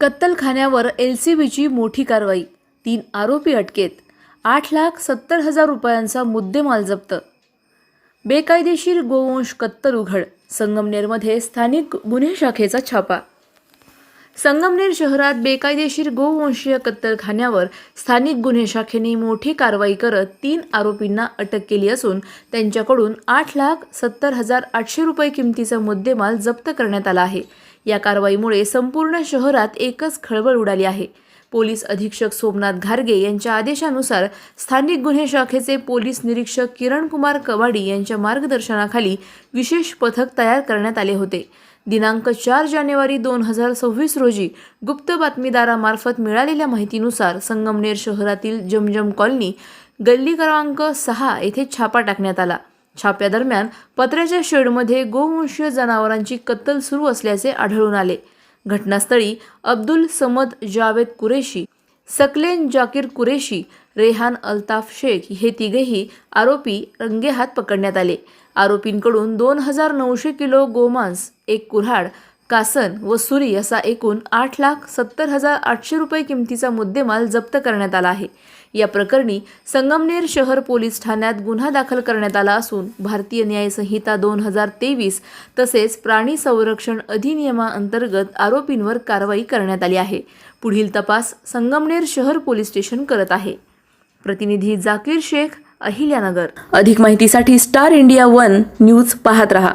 कत्तलखान्यावर L C बीची मोठी कारवाई तीन आरोपी अटकेत आठ लाख सत्तर हजार रुपयांचा मुद्देमाल जप्त. बेकायदेशीर गोवंश कत्तल उघड संगमनेरमध्ये स्थानिक गुन्हे शाखेचा छापा. संगमनेर शहरात बेकायदेशीर गोवंशीय कत्तलखान्यावर स्थानिक गुन्हे शाखेने मोठी कारवाई करत तीन आरोपींना अटक केली असून त्यांच्याकडून आठ लाख सत्तर हजार आठशे रुपये किमतीचा मुद्देमाल जप्त करण्यात आला आहे. या कारवाईमुळे संपूर्ण शहरात एकच खळबळ उडाली आहे. पोलीस अधीक्षक सोमनाथ घारगे यांच्या आदेशानुसार स्थानिक गुन्हे शाखेचे पोलीस निरीक्षक किरण कुमार कवाडी यांच्या मार्गदर्शनाखाली विशेष पथक तयार करण्यात आले होते. दिनांक चार जानेवारी दोन हजार सव्वीस रोजी गुप्त बातमीदारामार्फत मिळालेल्या माहितीनुसार संगमनेर शहरातील जमजम कॉलनी गल्ली क्रमांक सहा येथे छापा टाकण्यात आला. छाप्यादरम्यान पत्र्याच्या शेडमध्ये गोवंशीय जनावरांची कत्तल सुरू असल्याचे आढळून आले. घटनास्थळी अब्दुल समद जावेद कुरेशी सकलेन जाकीर कुरेशी रेहान अल्ताफ शेख हे तिघेही आरोपी रंगेहात पकडण्यात आले. आरोपींकडून दोन हजार नऊशे किलो गोमांस एक कुऱ्हाड कासन व सुरी असा एकूण आठ लाख सत्तर हजार आठशे रुपये किमतीचा मुद्देमाल जप्त करण्यात आला आहे. या प्रकरणी संगमनेर शहर पोलीस ठाण्यात गुन्हा दाखल करण्यात आला असून भारतीय न्याय संहिता दोन हजार तेवीस तसेच प्राणी संरक्षण अधिनियमाअंतर्गत आरोपींवर कारवाई करण्यात आली आहे. पुढील तपास संगमनेर शहर पोलीस स्टेशन करत आहे. प्रतिनिधी जाकीर शेख अहिल्यानगर. अधिक माहितीसाठी स्टार इंडिया वन न्यूज पाहत रहा.